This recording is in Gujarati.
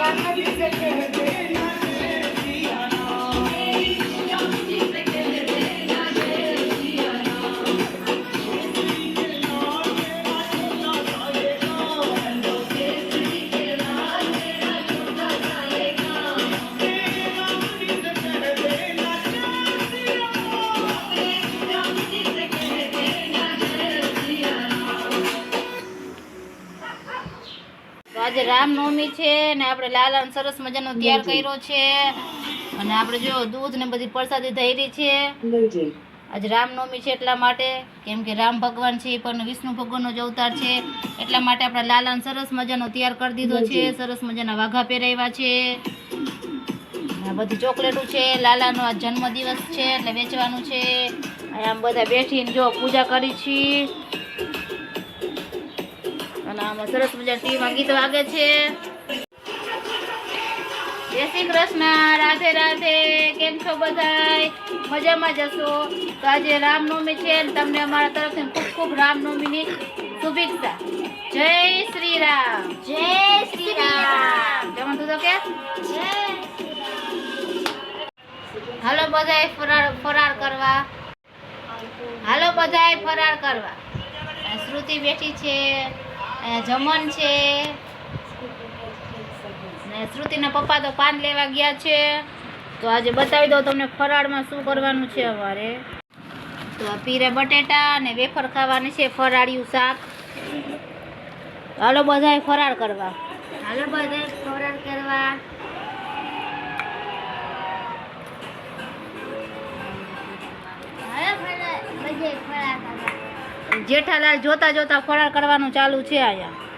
जान भी से कहते ना આજે રામનવમી છે ને આપણે લાલા સરસ મજાનો તૈયાર કર્યો છે. અને આપણે જો દૂધ ને બધી પ્રસાદી ધૈરી છે. આજે રામનવમી છે એટલા માટે કેમ કે રામ ભગવાન છે પણ વિષ્ણુ ભગવાનનો જ અવતાર છે. એટલા માટે આપણે લાલાને સરસ મજાનો તૈયાર કરી દીધો છે. સરસ મજાના વાઘા પહેરાવ્યા છે. આ બધી ચોકલેટો છે. લાલાનો આ જન્મદિવસ છે એટલે વેચવાનું છે. અને આમ બધા બેઠીને જો પૂજા કરી છીએ આમાં સરસ મજાની ટીવીમાં ગીત વાગે છે. જય શ્રી કૃષ્ણ રાધે રાધે કેમ છો બધાય? મજામાં જશો? તો આજે રામનવમી છે અને તમને અમારા તરફથી ખૂબ ખૂબ રામનવમીની શુભેચ્છા. જય શ્રી રામ. જય શ્રી રામ. જમણ તું તો કે હાલો બધાય ફરાર ફરાર કરવા. હાલો બધાય ફરાર કરવા. શ્રુતિ બેઠી છે. જમન છે. ને શ્રુતિના પપ્પા તો પાન લેવા ગયા છે. તો આજે બતાવી દઉં તમને ફરાળમાં શું કરવાનું છે અમારે. તો આ પીરે બટેટા અને વેફર ખાવાની છે ફરાળિયું શાક. હાલો બધાય ફરાળ કરવા. હાલો બધાએ ફરાળ કરવા. જેઠાલાલ જોતા જોતા ફરાર કરવાનું ચાલુ છે અહીંયા.